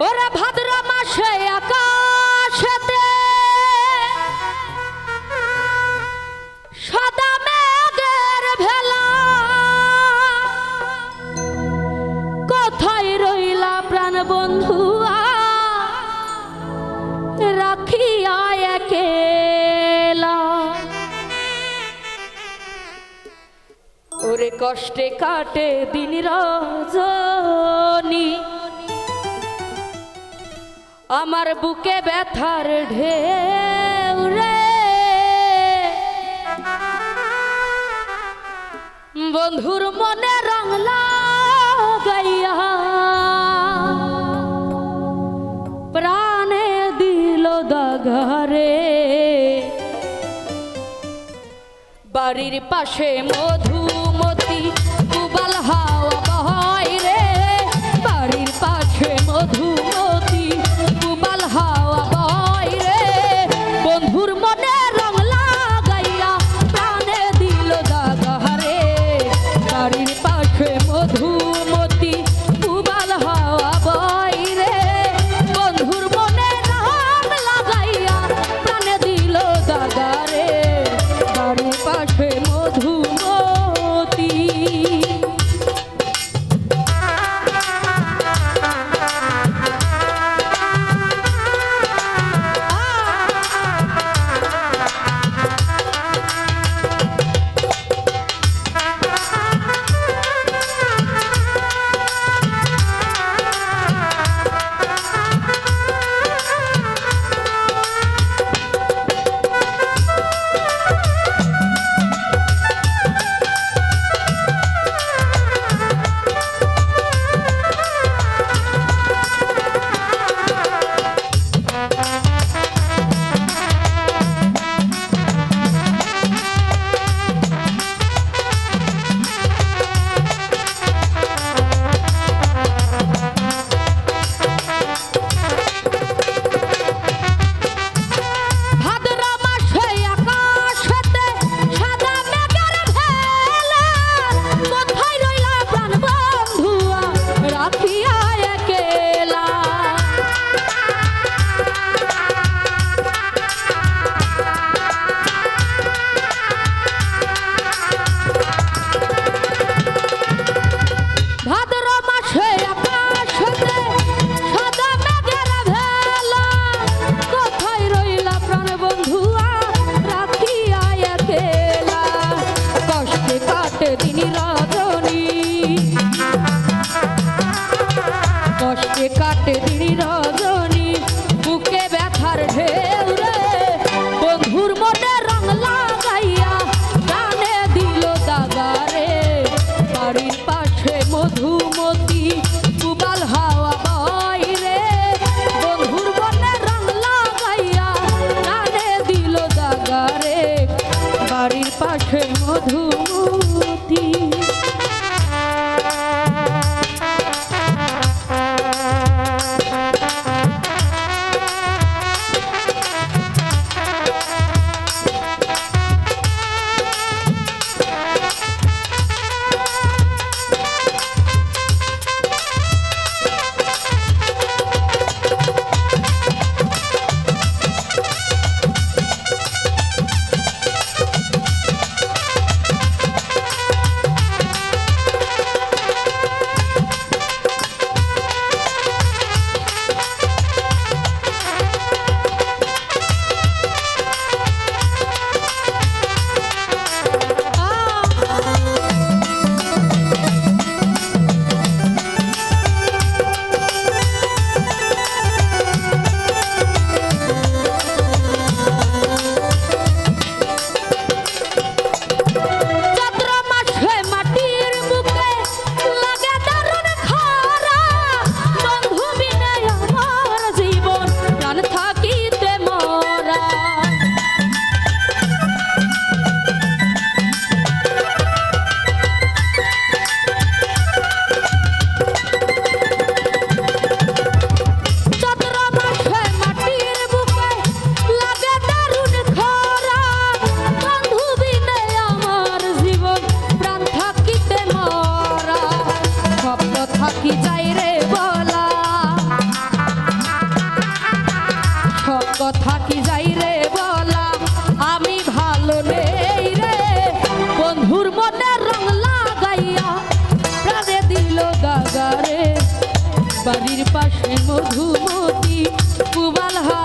ওরা ভাদ্র মাসে আকাশেতে সাদা মেঘের ভেলা। কোথায় রইলা প্রাণ বন্ধুয়া? রাখিয়া একেলা। ওরে কষ্টে কাটে দিন রজনী। আমার বুকে ব্যথার ঢেউ রে। বন্ধুর মনে রং লাগাইয়া প্রাণে দিল দাগারে। বাড়ির পাশে মধুমতি কাটে দিন রজনী, বুকে ব্যথার ঢেউ রে। বন্ধুর মনে রং লাগাইয়া গানে দিল দাগারে। বাড়ির পাশে মধুমতি, কুবাল হাওয়া বয় রে। বন্ধুর মনে রং লাগাইয়া গানে দিল দাগারে। বাড়ির পাশে মধুমতি কথা কি যাই রে বলাম? আমি ভালো নেই রে। বন্ধুর মনে রং লাগাইয়া প্রাণে দিল দাদারে বাড়ির পাশে মধুমতি পুবাল হা